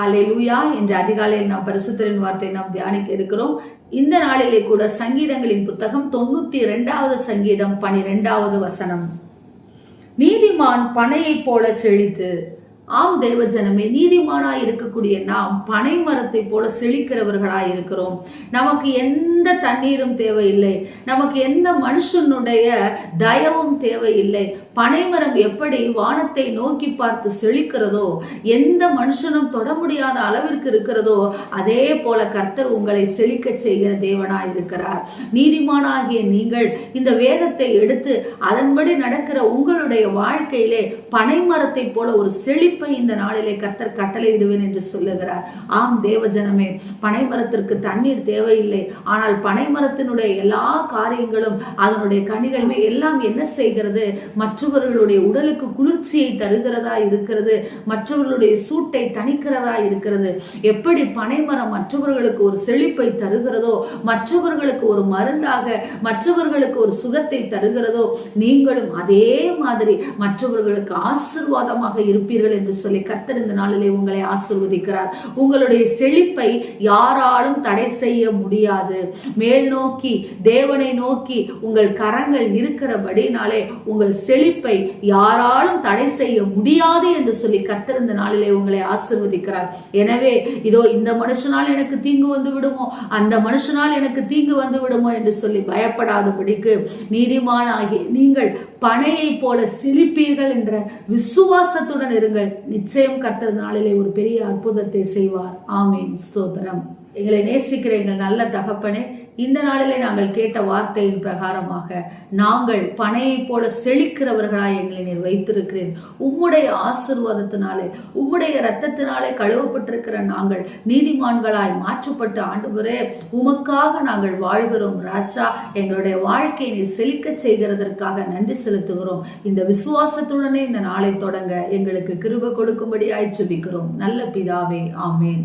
ஹalleluya என்ற அதிகாலையில் நாம் பரிசுத்தரின் வார்த்தையை நாம் தியானிக்க இருக்கிறோம். இந்த நாளிலே கூட சங்கீதங்களின் புத்தகம் தொண்ணூத்தி இரண்டாவது சங்கீதம் பனிரெண்டாவது வசனம். நீதிமான் பனையைப் போல செழித்து ஆம் தேவஜனமே நீதிமானா இருக்கக்கூடிய நாம் பனை மரத்தை போல செழிக்கிறவர்களா இருக்கிறோம். நமக்கு எந்த தண்ணீரும் தேவையில்லை. நமக்கு எந்த மனுஷனுடைய தயவும் தேவையில்லை. பனைமரம் எப்படி வானத்தை நோக்கி பார்த்து செழிக்கிறதோ எந்த மனுஷனும் தொட முடியாத அளவிற்கு இருக்கிறதோ அதே போல கர்த்தர் உங்களை செழிக்க செய்கிற தேவனா இருக்கிறார். நீதிமானாகிய நீங்கள் இந்த வேதத்தை எடுத்து அதன்படி நடக்கிற உங்களுடைய வாழ்க்கையிலே பனைமரத்தை போல ஒரு செழிப்பு இந்த நாளிலே கர்த்தர் கட்டளையிடுவேன் என்று சொல்லுகிறார். ஆம் தேவஜனமே பனைமரத்திற்கு தண்ணீர் தேவையில்லை. ஆனால் பனைமரத்தினுடைய எல்லா காரியங்களும் அதனுடைய கனிகளுமே எல்லாம் என்ன செய்கிறது? மற்றவர்களுடைய உடலுக்கு குளிர்ச்சியை தருகிறதா இருக்கிறது? மற்றவர்களுடைய சூட்டை தணிக்கிறதா இருக்கிறது? எப்படி பனைமரம் மற்றவர்களுக்கு ஒரு செழிப்பை தருகிறதோ மற்றவர்களுக்கு ஒரு மருந்தாக மற்றவர்களுக்கு ஒரு சுகத்தை தருகிறதோ நீங்களும் அதே மாதிரி மற்றவர்களுக்கு ஆசிர்வாதமாக இருப்பீர்கள் என்று சொல்லி கர்த்தர் இந்த நாளிலே உங்களை ஆசிர்வதிக்கிறார். உங்களுடைய செழிப்பை யாராலும் தடை செய்ய முடியாது. மேல் நோக்கி தேவனை நோக்கி உங்கள் கரங்கள் இருக்கிறபடினாலே உங்கள் செழிப்பை யாராலும் தடை செய்ய முடியாது என்று சொல்லி கர்த்தர் இந்த நாளிலே உங்களை ஆசிர்வதிக்கிறார். எனவே இதோ இந்த மனுஷனால் எனக்கு தீங்கு வந்து விடுமோ அந்த மனுஷனால் எனக்கு தீங்கு வந்து விடுமோ என்று சொல்லி பயப்படாதபடிக்கு நீதிமானாகி நீங்கள் பனையை போல செழிப்பீர்கள் என்ற விசுவாசத்துடன் இருங்கள். நிச்சயம் கர்த்தர் நாளிலே ஒரு பெரிய அற்புதத்தை செய்வார். ஆமேன். ஸ்தோத்திரம். எங்களை நேசிக்கிற எங்கள் நல்ல தகப்பனே இந்த நாளிலே நாங்கள் கேட்ட வார்த்தையின் பிரகாரமாக நாங்கள் பனையைப் போல செழிக்கிறவர்களாய் எங்களை நீர் வைத்திருக்கிறேன் உம்முடைய ஆசிர்வாதத்தினாலே உம்முடைய இரத்தத்தினாலே கழுவப்பட்டிருக்கிற நாங்கள் நீதிமான்களாய் மாற்றப்பட்ட ஆண்டுவரே உமக்காக நாங்கள் வாழ்கிறோம். ராஜா எங்களுடைய வாழ்க்கையை நீர் செழிக்க செய்கிறதற்காக நன்றி செலுத்துகிறோம். இந்த விசுவாசத்துடனே இந்த நாளை தொடங்க எங்களுக்கு கிருப கொடுக்கும்படியாய் சுபிக்கிறோம் நல்ல பிதாவே ஆமேன்.